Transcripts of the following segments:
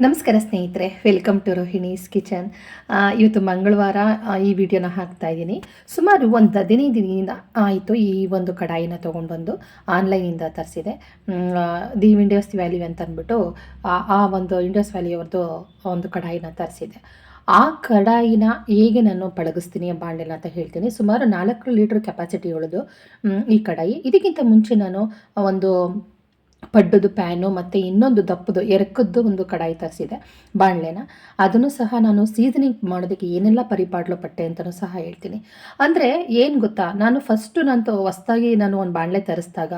ನಮಸ್ಕಾರ ಸ್ನೇಹಿತರೆ welcome to Rohini's kitchen ಇವತ್ತು ಮಂಗಳವಾರ ಈ ವಿಡಿಯೋನ ಹಾಕ್ತಾ ಇದ್ದೀನಿ. ಸುಮಾರು ಒಂದು ಹದಿನೈದು ದಿನದಿಂದ ಆಯಿತು ಈ ಒಂದು ಕಡಾಯಿನ ತೊಗೊಂಡು ಬಂದು ಆನ್ಲೈನಿಂದ ತರಿಸಿದೆ. ದಿ ವಿಂಡೋಸ್ ವ್ಯಾಲ್ಯೂ ಅಂತ ಅಂದ್ಬಿಟ್ಟು ಆ- ಒಂದು ವಿಂಡೋಸ್ ವ್ಯಾಲ್ಯೂ ಅವ್ರದ್ದು ಒಂದು ಕಡಾಯಿನ ತರಿಸಿದೆ. ಆ ಕಡಾಯಿನ ಹೇಗೆ ನಾನು ಪಳಗಿಸ್ತೀನಿ ಬಾಣಲೆನ ಅಂತ ಹೇಳ್ತೀನಿ. ಸುಮಾರು ನಾಲ್ಕು ಲೀಟ್ರ್ ಕೆಪಾಸಿಟಿ ಉಳಿದು ಈ ಕಡಾಯಿ. ಇದಕ್ಕಿಂತ ಮುಂಚೆ ನಾನು ಒಂದು ಪಡ್ಡದು ಪ್ಯಾನು ಮತ್ತು ಇನ್ನೊಂದು ದಪ್ಪದು ಎರಕದ್ದು ಒಂದು ಕಡಾಯಿ ತರಿಸಿದೆ ಬಾಣಲೆನ. ಅದನ್ನು ಸಹ ನಾನು ಸೀಸನಿಂಗ್ ಮಾಡೋದಕ್ಕೆ ಏನೆಲ್ಲ ಪರಿಪಾಡ್ಲು ಪಟ್ಟೆ ಅಂತಲೂ ಸಹ ಹೇಳ್ತೀನಿ. ಅಂದರೆ ಏನು ಗೊತ್ತಾ, ನಾನು ಫಸ್ಟು ನಾನು ಹೊಸ್ದಾಗಿ ನಾನು ಒಂದು ಬಾಣಲೆ ತರಿಸಿದಾಗ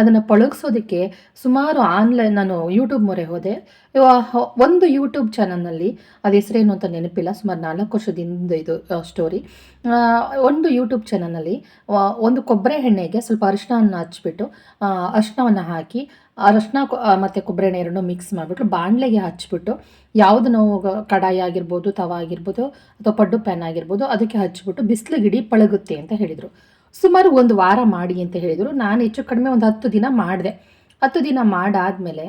ಅದನ್ನು ಪಳಗಿಸೋದಕ್ಕೆ ಸುಮಾರು ಆನ್ಲೈನ್ ನಾನು ಯೂಟ್ಯೂಬ್ ಮೊರೆ ಹೋದೆ. ಒಂದು ಯೂಟ್ಯೂಬ್ ಚಾನಲ್ನಲ್ಲಿ ಅದು ಹೆಸರೇನು ಅಂತ ನೆನಪಿಲ್ಲ, ಸುಮಾರು ನಾಲ್ಕು ವರ್ಷದಿಂದ ಇದು ಸ್ಟೋರಿ ಒಂದು ಯೂಟ್ಯೂಬ್ ಚಾನಲಲ್ಲಿ ಒಂದು ಕೊಬ್ಬರಿ ಎಣ್ಣೆಗೆ ಸ್ವಲ್ಪ ಅರಿಶಿಣವನ್ನು ಹಚ್ಬಿಟ್ಟು ಅರಿಶಿಣವನ್ನು ಹಾಕಿ ಅರಿಶಿನ ಮತ್ತು ಕೊಬ್ಬರಿ ಎಣ್ಣೆ ಎರಡನ್ನೂ ಮಿಕ್ಸ್ ಮಾಡಿಬಿಟ್ಟು ಬಾಣಲೆಗೆ ಹಚ್ಬಿಟ್ಟು, ಯಾವುದು ನಾವು ಕಡಾಯಿ ಆಗಿರ್ಬೋದು, ತವ ಆಗಿರ್ಬೋದು ಅಥವಾ ಪಡ್ಡು ಪ್ಯಾನ್ ಆಗಿರ್ಬೋದು, ಅದಕ್ಕೆ ಹಚ್ಚಿಬಿಟ್ಟು ಬಿಸಿಲು ಗಿಡಿ ಪಳಗುತ್ತೆ ಅಂತ ಹೇಳಿದರು. ಸುಮಾರು ಒಂದು ವಾರ ಮಾಡಿ ಅಂತ ಹೇಳಿದರು. ನಾನು ಹೆಚ್ಚು ಕಡಿಮೆ ಒಂದು ಹತ್ತು ದಿನ ಮಾಡಿದೆ. ಹತ್ತು ದಿನ ಮಾಡಾದಮೇಲೆ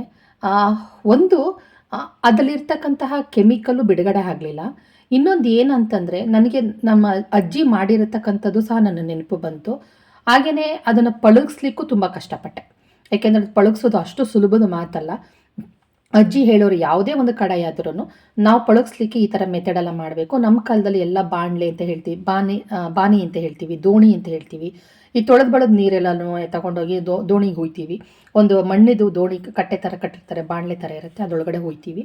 ಒಂದು ಅದರಲ್ಲಿರ್ತಕ್ಕಂತಹ ಕೆಮಿಕಲ್ಲು ಬಿಡುಗಡೆ ಆಗಲಿಲ್ಲ. ಇನ್ನೊಂದು ಏನಂತಂದರೆ, ನನಗೆ ನಮ್ಮ ಅಜ್ಜಿ ಮಾಡಿರತಕ್ಕಂಥದ್ದು ಸಹ ನನ್ನ ನೆನಪು ಬಂತು. ಹಾಗೆಯೇ ಅದನ್ನು ಪಳಗಿಸ್ಲಿಕ್ಕೂ ತುಂಬ ಕಷ್ಟಪಟ್ಟೆ. ಯಾಕೆಂದರೆ ಪಳಗಿಸೋದು ಅಷ್ಟು ಸುಲಭದ ಮಾತಲ್ಲ. ಅಜ್ಜಿ ಹೇಳೋರು ಯಾವುದೇ ಒಂದು ಕಡಾಯಿ ನಾವು ಪಳಗಿಸ್ಲಿಕ್ಕೆ ಈ ಥರ ಮೆಥಡೆಲ್ಲ ಮಾಡಬೇಕು. ನಮ್ಮ ಕಾಲದಲ್ಲಿ ಎಲ್ಲ ಬಾಣಲೆ ಅಂತ ಹೇಳ್ತೀವಿ ಬಾನಿ ಬಾನಿ ಅಂತ ಹೇಳ್ತೀವಿ, ದೋಣಿ ಅಂತ ಹೇಳ್ತೀವಿ. ಈ ತೊಳೆದು ಬಳದ ನೀರೆಲ್ಲನೂ ತಗೊಂಡೋಗಿ ದೋ, ದೋಣಿಗೆ ಹೋಯ್ತೀವಿ. ಒಂದು ಮಣ್ಣಿದು ದೋಣಿ ಕಟ್ಟೆ ಥರ ಕಟ್ಟಿರ್ತಾರೆ, ಬಾಣಲೆ ಥರ ಇರುತ್ತೆ, ಅದರೊಳಗಡೆ ಹೋಯ್ತೀವಿ.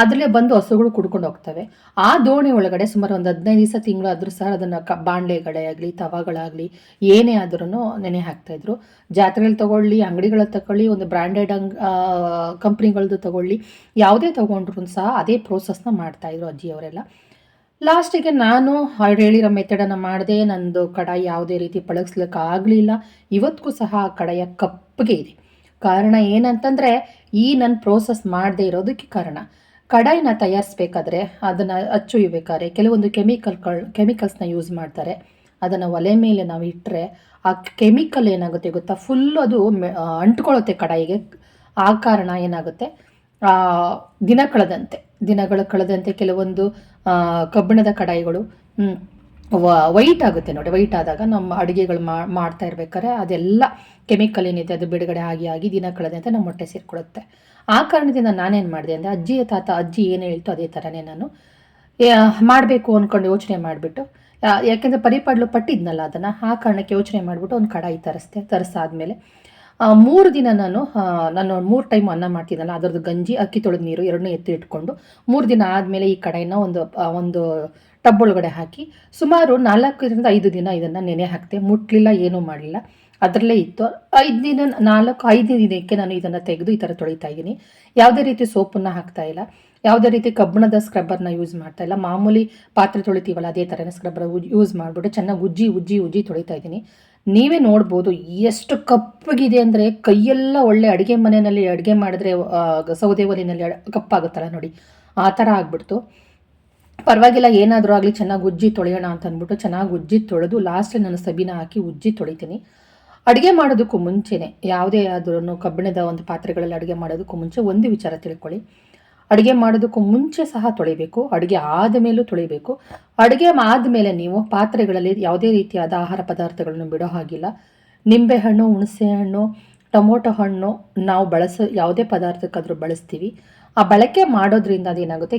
ಅದರಲ್ಲೇ ಬಂದು ಹಸುಗಳು ಕುಡ್ಕೊಂಡು ಹೋಗ್ತವೆ. ಆ ದೋಣಿ ಒಳಗಡೆ ಸುಮಾರು ಒಂದು ಹದಿನೈದು ದಿವಸ ತಿಂಗಳು ಆದರೂ ಸಹ ಅದನ್ನು ಕ, ಬಾಣಲೆಗಳೇ ಆಗಲಿ, ತವಾಗಳಾಗಲಿ, ಏನೇ ಆದ್ರೂ ನೆನೆ ಹಾಕ್ತಾಯಿದ್ರು ಜಾತ್ರೆಯಲ್ಲಿ ತಗೊಳ್ಳಿ ಅಂಗಡಿಗಳಲ್ಲಿ ತಗೊಳ್ಳಿ, ಒಂದು ಬ್ರ್ಯಾಂಡೆಡ್ ಅಂಗ್ ಕಂಪ್ನಿಗಳದ್ದು ತಗೊಳ್ಳಿ, ಯಾವುದೇ ತಗೊಂಡ್ರು ಸಹ ಅದೇ ಪ್ರೋಸೆಸ್ನ ಮಾಡ್ತಾಯಿದ್ರು ಅಜ್ಜಿಯವರೆಲ್ಲ. ಲಾಸ್ಟಿಗೆ ನಾನು ಅವ್ರು ಹೇಳಿರೋ ಮೆಥಡನ್ನು ಮಾಡಿದೆ ನಂದು ಕಡಾಯಿ ಯಾವುದೇ ರೀತಿ ಪಳಗಿಸ್ಲಿಕ್ಕೆ ಆಗಲಿಲ್ಲ ಇವತ್ತಿಗೂ ಸಹ ಆ ಕಡಾಯ ಕಪ್ಪಗೆ ಇದೆ. ಕಾರಣ ಏನಂತಂದರೆ, ಈ ನನ್ನ ಪ್ರೋಸೆಸ್ ಮಾಡದೇ ಇರೋದಕ್ಕೆ ಕಾರಣ. ಕಡಾಯಿನ ತಯಾರಿಸ್ಬೇಕಾದ್ರೆ ಅದನ್ನು ಅಚ್ಚೊಯ್ಬೇಕಾದ್ರೆ ಕೆಲವೊಂದು ಕೆಮಿಕಲ್ಗಳು ಕೆಮಿಕಲ್ಸ್ನ ಯೂಸ್ ಮಾಡ್ತಾರೆ. ಅದನ್ನು ಒಲೆ ಮೇಲೆ ನಾವು ಇಟ್ಟರೆ ಆ ಕೆಮಿಕಲ್ ಏನಾಗುತ್ತೆ ಗೊತ್ತಾ? ಫುಲ್ ಅದು ಅಂಟ್ಕೊಳ್ಳುತ್ತೆ ಕಡಾಯಿಗೆ. ಆ ಕಾರಣ ಏನಾಗುತ್ತೆ? ದಿನ ಕಳೆದಂತೆ, ದಿನಗಳು ಕಳೆದಂತೆ ಕೆಲವೊಂದು ಕಬ್ಬಿಣದ ಕಡಾಯಿಗಳು ವೈಟ್ ಆಗುತ್ತೆ ನೋಡಿ, ವೈಟ್ ಆದಾಗ ನಮ್ಮ ಅಡುಗೆಗಳು ಮಾಡ್ತಾ ಇರ್ಬೇಕಾದ್ರೆ ಅದೆಲ್ಲ ಕೆಮಿಕಲ್ ಏನಿದೆ ಅದು ಬಿಡುಗಡೆ ಆಗಿ ಆಗಿ ದಿನ ಕಳೆದಂತೆ ನಮ್ಮ ಹೊಟ್ಟೆ ಸೇರಿಕೊಳ್ಳುತ್ತೆ ಆ ಕಾರಣದಿಂದ ನಾನೇನು ಮಾಡಿದೆ ಅಂದರೆ ಅಜ್ಜಿಯ ತಾತ, ಅಜ್ಜಿ ಏನು ಹೇಳ್ತೋ ಅದೇ ಥರನೇ ನಾನು ಮಾಡಬೇಕು ಅಂದ್ಕೊಂಡು ಯೋಚನೆ ಮಾಡಿಬಿಟ್ಟು ಯಾಕೆಂದರೆ ಪರಿಪಾಡ್ಲು ಪಟ್ಟಿದ್ನಲ್ಲ ಅದನ್ನು, ಆ ಕಾರಣಕ್ಕೆ ಯೋಚನೆ ಮಾಡಿಬಿಟ್ಟು ಒಂದು ಕಡಾಯಿ ತರಿಸ್ದೆ, ತರಿಸಾದ್ಮೇಲೆ ಮೂರು ದಿನ ನಾನು ಆ, ನಾನು ಮೂರು ಟೈಮ್ ಅನ್ನ ಮಾಡ್ತಿದ್ದಲ್ಲ ಅದರದ್ದು ಗಂಜಿ ಅಕ್ಕಿ ತೊಳೆದ ನೀರು ಎರಡನ್ನೂ ಎತ್ತಿ ಇಟ್ಕೊಂಡು ಮೂರು ದಿನ ಆದಮೇಲೆ ಈ ಕಡೆಯನ್ನು ಒಂದು ಒಂದು ಟಬ್ ಒಳಗಡೆ ಹಾಕಿ ಸುಮಾರು ನಾಲ್ಕರಿಂದ ಐದು ದಿನ ಇದನ್ನು ನೆನೆ ಹಾಕ್ತೆ. ಮುಟ್ಲಿಲ್ಲ ಏನೂ ಮಾಡಲಿಲ್ಲ. ಅದರಲ್ಲೇ ಇತ್ತು. ಐದು ದಿನ ನಾಲ್ಕು ಐದು ದಿನಕ್ಕೆ ನಾನು ಇದನ್ನು ತೆಗೆದು ಈ ಥರ ತೊಳಿತಾ ಇದ್ದೀನಿ. ಯಾವುದೇ ರೀತಿ ಸೋಪನ್ನು ಹಾಕ್ತಾ ಇಲ್ಲ. ಯಾವುದೇ ರೀತಿ ಕಬ್ಬಿಣದ ಸ್ಕ್ರಬ್ಬರ್ನ ಯೂಸ್ ಮಾಡ್ತಾ ಇಲ್ಲ. ಮಾಮೂಲಿ ಪಾತ್ರೆ ತೊಳಿತೀವಲ್ಲ ಅದೇ ಥರನೇ ಸ್ಕ್ರಬ್ಬರ್ ಯೂಸ್ ಮಾಡಿಬಿಟ್ಟು ಚೆನ್ನಾಗಿ ಉಜ್ಜಿ ಉಜ್ಜಿ ಉಜ್ಜಿ ತೊಳಿತಾ ಇದ್ದೀನಿ. ನೀವೇ ನೋಡ್ಬೋದು ಎಷ್ಟು ಕಪ್ಪಗಿದೆ ಅಂದರೆ ಕೈಯೆಲ್ಲ ಒಳ್ಳೆ ಅಡುಗೆ ಮನೆಯಲ್ಲಿ ಅಡುಗೆ ಮಾಡಿದ್ರೆ ಸೌದೆ ಒಲೆಯಲ್ಲಿ ಕಪ್ಪಾಗುತ್ತಲ್ಲ ನೋಡಿ. ಆ ಥರ ಆಗ್ಬಿಡ್ತು. ಪರವಾಗಿಲ್ಲ, ಏನಾದರೂ ಆಗಲಿ ಚೆನ್ನಾಗಿ ಉಜ್ಜಿ ತೊಳೆಯೋಣ ಅಂತ ಅಂದ್ಬಿಟ್ಟು ಚೆನ್ನಾಗಿ ಉಜ್ಜಿ ತೊಳೆದು ಲಾಸ್ಟಲ್ಲಿ ನಾನು ಸಬೀನ ಹಾಕಿ ಉಜ್ಜಿ ತೊಳಿತೀನಿ. ಅಡುಗೆ ಮಾಡೋದಕ್ಕೂ ಮುಂಚೆನೇ, ಯಾವುದೇ ಆದ್ರೂ ಕಬ್ಬಿಣದ ಒಂದು ಪಾತ್ರೆಗಳಲ್ಲಿ ಅಡುಗೆ ಮಾಡೋದಕ್ಕೂ ಮುಂಚೆ ಒಂದು ವಿಚಾರ ತಿಳ್ಕೊಳ್ಳಿ. ಅಡುಗೆ ಮಾಡೋದಕ್ಕೂ ಮುಂಚೆ ಸಹ ತೊಳಿಬೇಕು, ಅಡುಗೆ ಆದ ಮೇಲೂ ತೊಳಿಬೇಕು. ಅಡುಗೆ ಆದಮೇಲೆ ನೀವು ಪಾತ್ರೆಗಳಲ್ಲಿ ಯಾವುದೇ ರೀತಿಯಾದ ಆಹಾರ ಪದಾರ್ಥಗಳನ್ನು ಬಿಡೋ ಹಾಗಿಲ್ಲ. ನಿಂಬೆಹಣ್ಣು ಹುಣಸೆಹಣ್ಣು ಟೊಮೊಟೊ ಹಣ್ಣು ನಾವು ಬಳಸೋ, ಯಾವುದೇ ಪದಾರ್ಥಕ್ಕಾದರೂ ಬಳಸ್ತೀವಿ. ಆ ಬಳಕೆ ಮಾಡೋದ್ರಿಂದ ಅದೇನಾಗುತ್ತೆ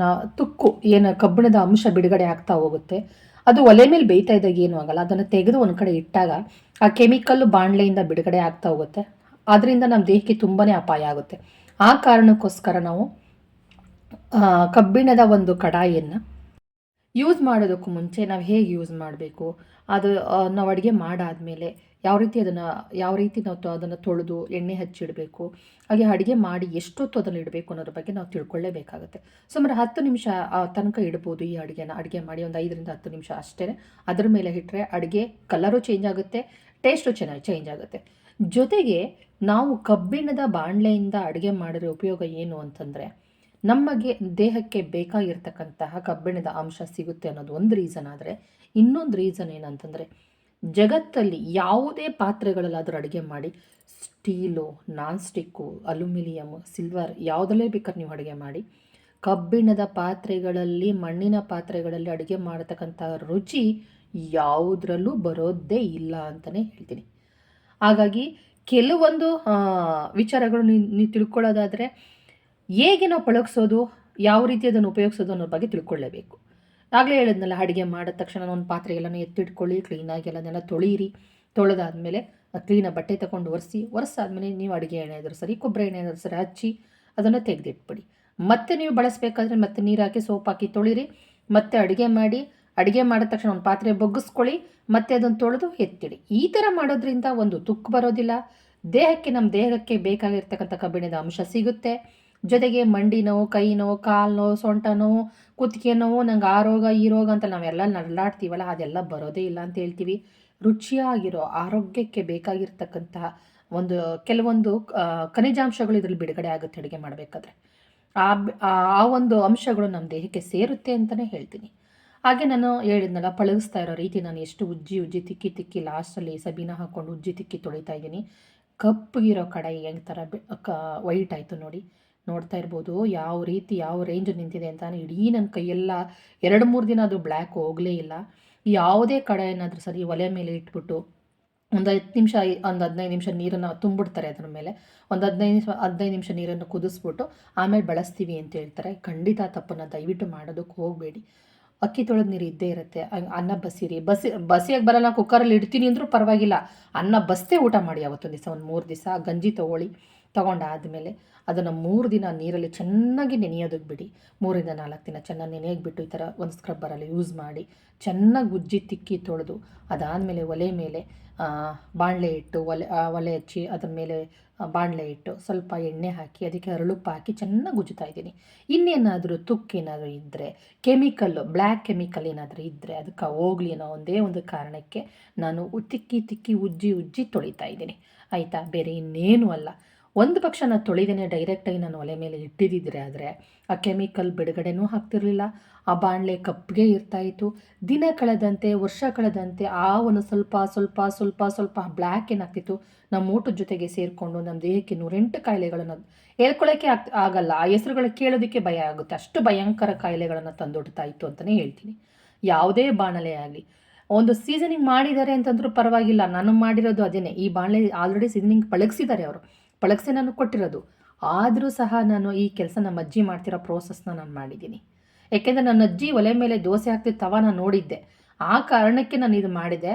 ನಾ, ತುಕ್ಕು, ಏನು ಕಬ್ಬಿಣದ ಅಂಶ ಬಿಡುಗಡೆ ಆಗ್ತಾ ಹೋಗುತ್ತೆ. ಅದು ಒಲೆ ಮೇಲೆ ಬೇಯ್ತಾ ಇದ್ದಾಗ ಏನೂ ಆಗಲ್ಲ, ಅದನ್ನು ತೆಗೆದು ಒಂದು ಕಡೆ ಇಟ್ಟಾಗ ಆ ಕೆಮಿಕಲ್ಲು ಬಾಣಲೆಯಿಂದ ಬಿಡುಗಡೆ ಆಗ್ತಾ ಹೋಗುತ್ತೆ. ಅದರಿಂದ ನಮ್ಮ ದೇಹಕ್ಕೆ ತುಂಬಾ ಅಪಾಯ ಆಗುತ್ತೆ. ಆ ಕಾರಣಕ್ಕೋಸ್ಕರ ನಾವು ಕಬ್ಬಿಣದ ಒಂದು ಕಡಾಯಿಯನ್ನು ಯೂಸ್ ಮಾಡೋದಕ್ಕೂ ಮುಂಚೆ ನಾವು ಹೇಗೆ ಯೂಸ್ ಮಾಡಬೇಕು? ಅದು ನಾವು ಅಡುಗೆ ಮಾಡಾದಮೇಲೆ ಯಾವ ರೀತಿ ಅದನ್ನು, ಯಾವ ರೀತಿ ನಾವು ಅದನ್ನು ತೊಳೆದು ಎಣ್ಣೆ ಹಚ್ಚಿಡಬೇಕು? ಹಾಗೆ ಅಡುಗೆ ಮಾಡಿ ಎಷ್ಟೊತ್ತು ಅದನ್ನು ಇಡಬೇಕು ಅನ್ನೋದ್ರ ಬಗ್ಗೆ ನಾವು ತಿಳ್ಕೊಳ್ಳೇಬೇಕಾಗುತ್ತೆ. ಸುಮಾರು ಹತ್ತು ನಿಮಿಷ ತನಕ ಇಡ್ಬೋದು ಈ ಅಡುಗೆನ. ಅಡುಗೆ ಮಾಡಿ ಒಂದು ಐದರಿಂದ ಹತ್ತು ನಿಮಿಷ ಅಷ್ಟೇ. ಅದರ ಮೇಲೆ ಇಟ್ಟರೆ ಅಡುಗೆ ಕಲರು ಚೇಂಜ್ ಆಗುತ್ತೆ ಟೇಸ್ಟು ಚೆನ್ನಾಗಿ ಚೇಂಜ್ ಆಗುತ್ತೆ. ಜೊತೆಗೆ ನಾವು ಕಬ್ಬಿಣದ ಬಾಣಲೆಯಿಂದ ಅಡುಗೆ ಮಾಡಿರೋ ಉಪಯೋಗ ಏನು ಅಂತಂದರೆ ನಮಗೆ ದೇಹಕ್ಕೆ ಬೇಕಾಗಿರ್ತಕ್ಕಂತಹ ಕಬ್ಬಿಣದ ಅಂಶ ಸಿಗುತ್ತೆ ಅನ್ನೋದು ಒಂದು ರೀಸನ್ ಆದರೆ, ಇನ್ನೊಂದು ರೀಸನ್ ಏನಂತಂದರೆ, ಜಗತ್ತಲ್ಲಿ ಯಾವುದೇ ಪಾತ್ರೆಗಳಲ್ಲಾದರೂ ಅಡುಗೆ ಮಾಡಿ, steel non stick aluminium silver ಯಾವುದಲ್ಲೇ ಬೇಕಾದ್ರೆ ನೀವು ಅಡುಗೆ ಮಾಡಿ, ಕಬ್ಬಿಣದ ಪಾತ್ರೆಗಳಲ್ಲಿ, ಮಣ್ಣಿನ ಪಾತ್ರೆಗಳಲ್ಲಿ ಅಡುಗೆ ಮಾಡತಕ್ಕಂಥ ರುಚಿ ಯಾವುದ್ರಲ್ಲೂ ಬರೋದೇ ಇಲ್ಲ ಅಂತಲೇ ಹೇಳ್ತೀನಿ. ಹಾಗಾಗಿ ಕೆಲವೊಂದು ವಿಚಾರಗಳು ನೀವು ತಿಳ್ಕೊಳ್ಳೋದಾದರೆ ಹೇಗೆ ನಾವು ಪಳಗಿಸೋದು, ಯಾವ ರೀತಿ ಅದನ್ನು ಉಪಯೋಗಿಸೋದು ಅನ್ನೋ ಬಗ್ಗೆ ತಿಳ್ಕೊಳ್ಳೇಬೇಕು. ಆಗಲೇ ಹೇಳಿದ್ನಲ್ಲ, ಅಡುಗೆ ಮಾಡಿದ ತಕ್ಷಣ ಒಂದು ಪಾತ್ರೆ ಎಲ್ಲನೂ ಎತ್ತಿಟ್ಕೊಳ್ಳಿ ಕ್ಲೀನಾಗಿ ಎಲ್ಲನೆಲ್ಲ ತೊಳೀರಿ. ತೊಳೆದಾದ್ಮೇಲೆ ಕ್ಲೀನಾಗಿ ಬಟ್ಟೆ ತಗೊಂಡು ಒರೆಸಿ, ಒರೆಸಾದ್ಮೇಲೆ ನೀವು ಅಡುಗೆ ಎಣ್ಣೆ ಆದರೂ ಸರಿ, ಕೊಬ್ಬರಿ ಎಣ್ಣೆ ಆದರೂ ಸರಿ ಹಚ್ಚಿ ಅದನ್ನು ತೆಗೆದಿಟ್ಬಿಡಿ. ಮತ್ತೆ ನೀವು ಬಳಸಬೇಕಾದ್ರೆ ಮತ್ತೆ ನೀರು ಹಾಕಿ, ಸೋಪ್ ಹಾಕಿ ತೊಳೀರಿ. ಮತ್ತೆ ಅಡುಗೆ ಮಾಡಿ, ಅಡುಗೆ ಮಾಡಿದ ತಕ್ಷಣ ಒಂದು ಪಾತ್ರೆ ಬಗ್ಗಿಸ್ಕೊಳ್ಳಿ, ಮತ್ತೆ ಅದನ್ನು ತೊಳೆದು ಎತ್ತಿಡಿ. ಈ ಥರ ಮಾಡೋದ್ರಿಂದ ಒಂದು ತುಕ್ಕು ಬರೋದಿಲ್ಲ. ದೇಹಕ್ಕೆ, ನಮ್ಮ ದೇಹಕ್ಕೆ ಬೇಕಾಗಿರ್ತಕ್ಕಂಥ ಕಬ್ಬಿಣದ ಅಂಶ ಸಿಗುತ್ತೆ. ಜೊತೆಗೆ ಮಂಡಿ ನೋವು ಕೈ ನೋವು ಕಾಲು ನೋವು ಸೊಂಟ ನೋವು ಕುತ್ತಿಗೆ ನೋವು ನಂಗೆ ಆ ರೋಗ, ಈ ರೋಗ ಅಂತ ನಾವೆಲ್ಲ ನರಳಾಡ್ತೀವಲ್ಲ, ಅದೆಲ್ಲ ಬರೋದೇ ಇಲ್ಲ ಅಂತ ಹೇಳ್ತೀವಿ. ರುಚಿಯಾಗಿರೋ, ಆರೋಗ್ಯಕ್ಕೆ ಬೇಕಾಗಿರ್ತಕ್ಕಂತಹ ಒಂದು, ಕೆಲವೊಂದು ಖನಿಜಾಂಶಗಳು ಇದರಲ್ಲಿ ಬಿಡುಗಡೆ ಆಗುತ್ತೆ ಅಡುಗೆ ಮಾಡಬೇಕಾದ್ರೆ. ಆ, ಆ- ಒಂದು ಅಂಶಗಳು ನಮ್ಮ ದೇಹಕ್ಕೆ ಸೇರುತ್ತೆ ಅಂತಲೇ ಹೇಳ್ತೀನಿ. ಹಾಗೆ ನಾನು ಹೇಳಿದ್ನಲ್ಲ, ಪಳಗಿಸ್ತಾ ಇರೋ ರೀತಿ ನಾನು ಎಷ್ಟು ಉಜ್ಜಿ ಉಜ್ಜಿ, ತಿಕ್ಕಿ ತಿಕ್ಕಿ ಲಾಸ್ಟಲ್ಲಿ ಸಬೀನ ಹಾಕ್ಕೊಂಡು ಉಜ್ಜಿ, ತಿಕ್ಕಿ ತೊಳಿತಾ ಇದ್ದೀನಿ. ಕಪ್ಪಗಿರೋ ಕಡಾಯಿ ಹೆಂಗೆ ಥರ ಕ, ವೈಟ್ ಆಯಿತು ನೋಡಿ. ನೋಡ್ತಾ ಇರ್ಬೋದು. ಯಾವ ರೀತಿ ಯಾವ ರೇಂಜ್ ನಿಂತಿದೆ ಅಂತ ಇಡೀ ನನ್ನ ಕೈಯೆಲ್ಲ ಎರಡು ಮೂರು ದಿನ ಅದು ಬ್ಲ್ಯಾಕ್ ಹೋಗಲೇ ಇಲ್ಲ. ಯಾವುದೇ ಕಡೆ ಏನಾದರೂ ಸರಿ ಒಲೆ ಮೇಲೆ ಇಟ್ಬಿಟ್ಟು ಒಂದು ಹತ್ತು ನಿಮಿಷ ಒಂದು ಹದಿನೈದು ನಿಮಿಷ ನೀರನ್ನು ತುಂಬಿಡ್ತಾರೆ ಅದ್ರ ಮೇಲೆ. ಒಂದು ಹದಿನೈದು ನಿಮಿಷ ಹದಿನೈದು ನಿಮಿಷ ನೀರನ್ನು ಕುದಿಸ್ಬಿಟ್ಟು ಆಮೇಲೆ ಬಳಸ್ತೀವಿ ಅಂತ ಹೇಳ್ತಾರೆ. ಖಂಡಿತ ತಪ್ಪನ್ನು ದಯವಿಟ್ಟು ಮಾಡೋದಕ್ಕೆ ಹೋಗಬೇಡಿ. ಅಕ್ಕಿ ತೊಳೆದ ನೀರು ಇದ್ದೇ ಇರುತ್ತೆ. ಅನ್ನ ಬಸಿರಿ ಬಸಿ ಬಸಿಯಾಗಿ ಬರಲ್ಲ, ಕುಕ್ಕರಲ್ಲಿ ಇಡ್ತೀನಿ ಅಂದರೂ ಪರವಾಗಿಲ್ಲ. ಅನ್ನ ಬಸ್ತೆ ಊಟ ಮಾಡಿ ಅವತ್ತೊಂದು ದಿವಸ, ಒಂದು ಮೂರು ದಿವಸ. ಗಂಜಿ ತೊಗೊಳ್ಳಿ. ತೊಗೊಂಡಾದಮೇಲೆ ಅದನ್ನು ಮೂರು ದಿನ ನೀರಲ್ಲಿ ಚೆನ್ನಾಗಿ ನೆನೆಯೋದಕ್ಕೆ ಬಿಡಿ. ಮೂರಿಂದ ನಾಲ್ಕು ದಿನ ಚೆನ್ನಾಗಿ ನೆನೆಯೋಕೆ ಬಿಟ್ಟು ಈ ಥರ ಒಂದು ಸ್ಕ್ರಬ್ಬರಲ್ಲಿ ಯೂಸ್ ಮಾಡಿ ಚೆನ್ನಾಗಿ ಉಜ್ಜಿ ತಿಕ್ಕಿ ತೊಳೆದು ಅದಾದಮೇಲೆ ಒಲೆ ಮೇಲೆ ಬಾಣಲೆ ಇಟ್ಟು ಒಲೆ ಒಲೆ ಹಚ್ಚಿ ಅದ್ರ ಮೇಲೆ ಬಾಣಲೆ ಇಟ್ಟು ಸ್ವಲ್ಪ ಎಣ್ಣೆ ಹಾಕಿ ಅದಕ್ಕೆ ಅರಳುಪ್ಪು ಹಾಕಿ ಚೆನ್ನಾಗಿ ಉಜ್ಜುತ್ತಾ ಇದ್ದೀನಿ. ಇನ್ನೇನಾದರೂ ತುಕ್ಕೇನಾದರೂ ಇದ್ದರೆ ಕೆಮಿಕಲ್ಲು ಬ್ಲ್ಯಾಕ್ ಕೆಮಿಕಲ್ ಏನಾದರೂ ಇದ್ದರೆ ಅದಕ್ಕೆ ಹೋಗಲಿ ಅನ್ನೋ ಒಂದೇ ಒಂದು ಕಾರಣಕ್ಕೆ ನಾನು ತಿಕ್ಕಿ ತಿಕ್ಕಿ ಉಜ್ಜಿ ಉಜ್ಜಿ ತೊಳಿತಾ ಇದ್ದೀನಿ. ಆಯಿತಾ? ಬೇರೆ ಇನ್ನೇನು ಅಲ್ಲ. ಒಂದು ಪಕ್ಷ ನಾನು ತೊಳಿದೇನೆ ಡೈರೆಕ್ಟಾಗಿ ನಾನು ಒಲೆ ಮೇಲೆ ಇಟ್ಟಿದ್ದಿದ್ರೆ ಆದರೆ ಆ ಕೆಮಿಕಲ್ ಬಿಡುಗಡೆನೂ ಹಾಕ್ತಿರಲಿಲ್ಲ ಆ ಬಾಣಲೆ ಕಪ್ಪಿಗೆ ಇರ್ತಾಯಿತ್ತು ದಿನ ಕಳೆದಂತೆ, ವರ್ಷ ಕಳೆದಂತೆ ಆ ಒಂದು ಸ್ವಲ್ಪ ಸ್ವಲ್ಪ ಸ್ವಲ್ಪ ಸ್ವಲ್ಪ ಬ್ಲ್ಯಾಕ್ ಏನಾಗ್ತಿತ್ತು. ನಮ್ಮ ಊಟದ ಜೊತೆಗೆ ಸೇರಿಕೊಂಡು ನಮ್ಮ ದೇಹಕ್ಕೆ ನೂರೆಂಟು ಕಾಯಿಲೆಗಳನ್ನು ಹೇಳ್ಕೊಳ್ಳೋಕ್ಕೆ ಆಗ್, ಆಗಲ್ಲ. ಆ ಹೆಸರುಗಳ ಕೇಳೋದಕ್ಕೆ ಭಯ ಆಗುತ್ತೆ. ಅಷ್ಟು ಭಯಂಕರ ಕಾಯಿಲೆಗಳನ್ನು ತಂದೊಡ್ತಾ ಇತ್ತು ಅಂತಲೇ ಹೇಳ್ತೀನಿ. ಯಾವುದೇ ಬಾಣಲೆ ಆಗಲಿ. ಒಂದು ಸೀಸನಿಂಗ್ ಮಾಡಿದ್ದಾರೆ ಅಂತಂದ್ರೂ ಪರವಾಗಿಲ್ಲ. ನಾನು ಮಾಡಿರೋದು ಅದೇನೆ. ಈ ಬಾಣಲೆ ಆಲ್ರೆಡಿ ಸೀಸನಿಂಗ್ ಪಳಗಿಸಿದ್ದಾರೆ ಅವರು. ಪಳಗಿಸಿ ನಾನು ಕೊಟ್ಟಿರೋದು. ಆದರೂ ಸಹ ನಾನು ಈ ಕೆಲಸ ನಮ್ಮ ಅಜ್ಜಿ ಮಾಡ್ತಿರೋ ಪ್ರೋಸೆಸ್ನ ನಾನು ಮಾಡಿದ್ದೀನಿ. ಯಾಕೆಂದರೆ ನನ್ನ ಅಜ್ಜಿ ಒಲೆ ಮೇಲೆ ದೋಸೆ ಹಾಕ್ತಿದ್ದ ತವ ನಾನು ನೋಡಿದ್ದೆ. ಆ ಕಾರಣಕ್ಕೆ ನಾನು ಇದು ಮಾಡಿದೆ.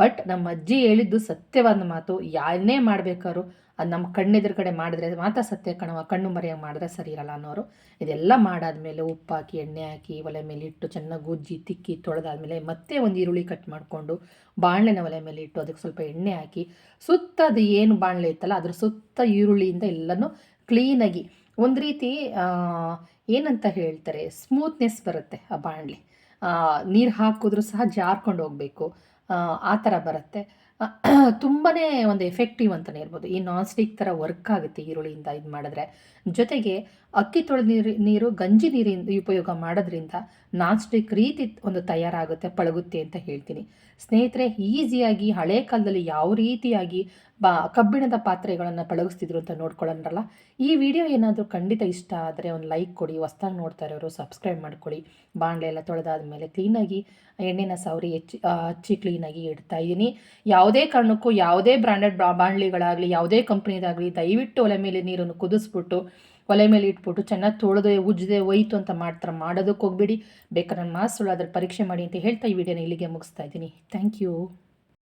ಬಟ್ ನಮ್ಮ ಅಜ್ಜಿ ಹೇಳಿದ್ದು ಸತ್ಯವಾದ ಮಾತು. ಯಾರನ್ನೇ ಮಾಡಬೇಕಾದ್ರು ಅದು ನಮ್ಮ ಕಣ್ಣೆದುರುಗಡೆ ಮಾಡಿದ್ರೆ ಮಾತ್ರ ಸತ್ಯ ಕಣವ ಕಣ್ಣು ಮರೆಯಾಗಿ ಮಾಡಿದ್ರೆ ಸರಿ ಇರಲ್ಲ ಅನ್ನೋರು. ಇದೆಲ್ಲ ಮಾಡಾದ್ಮೇಲೆ ಉಪ್ಪು ಹಾಕಿ ಎಣ್ಣೆ ಹಾಕಿ, ಒಲೆ ಮೇಲೆ ಇಟ್ಟು ಚೆನ್ನಾಗಿ ಉಜ್ಜಿ ತಿಕ್ಕಿ, ತೊಳೆದಾದ್ಮೇಲೆ ಮತ್ತೆ ಒಂದು ಈರುಳ್ಳಿ ಕಟ್ ಮಾಡಿಕೊಂಡು ಬಾಣಲೆನ ಒಲೆ ಮೇಲೆ ಇಟ್ಟು ಅದಕ್ಕೆ ಸ್ವಲ್ಪ ಎಣ್ಣೆ ಹಾಕಿ ಸುತ್ತ ಅದು ಏನು ಬಾಣಲೆ ಇತ್ತಲ್ಲ ಅದ್ರ ಸುತ್ತ ಈರುಳ್ಳಿಯಿಂದ ಎಲ್ಲನೂ ಕ್ಲೀನಾಗಿ ಒಂದು ರೀತಿ ಏನಂತ ಹೇಳ್ತಾರೆ ಸ್ಮೂತ್ನೆಸ್ ಬರುತ್ತೆ ಆ ಬಾಣಲೆ. ನೀರು ಹಾಕಿದ್ರೂ ಸಹ ಜಾರ್ಕೊಂಡು ಹೋಗಬೇಕು. ಆ ಥರ ಬರುತ್ತೆ. ತುಂಬಾ ಒಂದು ಎಫೆಕ್ಟಿವ್ ಅಂತಲೇ ಇರ್ಬೋದು ಈ ನಾನ್ ಸ್ಟಿಕ್ ಥರ ವರ್ಕ್ ಆಗುತ್ತೆ ಈರುಳ್ಳಿಯಿಂದ ಇದು ಮಾಡಿದ್ರೆ ಜೊತೆಗೆ ಅಕ್ಕಿ ತೊಳೆದ ನೀರು ಗಂಜಿ ನೀರಿನ ಉಪಯೋಗ ಮಾಡೋದ್ರಿಂದ ನಾನ್ ಸ್ಟಿಕ್ ರೀತಿ ಒಂದು ತಯಾರಾಗುತ್ತೆ, ಪಳಗುತ್ತೆ ಅಂತ ಹೇಳ್ತೀನಿ. ಸ್ನೇಹಿತರೆ, ಈಸಿಯಾಗಿ ಹಳೆ ಕಾಲದಲ್ಲಿ ಯಾವ ರೀತಿಯಾಗಿ ಬಾ, ಕಬ್ಬಿಣದ ಪಾತ್ರೆಗಳನ್ನು ಪಳಗಿಸ್ತಿದ್ರು ಅಂತ ನೋಡ್ಕೊಳ್ಳೋಣರಲ್ಲ, ಈ ವಿಡಿಯೋ ಏನಾದರೂ ಖಂಡಿತ ಇಷ್ಟ ಆದರೆ ಒಂದು ಲೈಕ್ ಕೊಡಿ, ಹೊಸ್ದಾಗಿ ನೋಡ್ತಾ ಇರೋರು ಸಬ್ಸ್ಕ್ರೈಬ್ ಮಾಡ್ಕೊಳ್ಳಿ. ಬಾಣಲೆ ಎಲ್ಲ ತೊಳೆದಾದ್ಮೇಲೆ ಕ್ಲೀನಾಗಿ ಎಣ್ಣೆನ ಸವರಿ ಹೆಚ್ಚಿ ಹಚ್ಚಿ ಕ್ಲೀನಾಗಿ ಇಡ್ತಾ ಇದ್ದೀನಿ. ಯಾವುದೇ ಕಾರಣಕ್ಕೂ ಯಾವುದೇ ಬ್ರ್ಯಾಂಡೆಡ್ ಬಾಣಲೆಗಳಾಗಲಿ ಯಾವುದೇ ಕಂಪ್ನಿದಾಗಲಿ ದಯವಿಟ್ಟು ಒಲೆ ಮೇಲೆ ನೀರನ್ನು ಕುದಿಸ್ಬಿಟ್ಟು ಒಲೆ ಮೇಲೆ ಇಟ್ಬಿಟ್ಟು ಚೆನ್ನಾಗಿ ತೊಳೆದು ಉಜ್ಜದೆ ಒಯ್ತು ಅಂತ ಮಾಡ್ತಾರೆ, ಮಾಡೋದಕ್ಕೆ ಹೋಗ್ಬೇಡಿ. ಬೇಕಾದ್ರೆ ಮಾಸುಳು ಅದ್ರ ಪರೀಕ್ಷೆ ಮಾಡಿ ಅಂತ ಹೇಳ್ತಾ ಈ ವಿಡಿಯೋನ ಇಲ್ಲಿಗೆ ಮುಗಿಸ್ತಾ ಇದ್ದೀನಿ. Thank you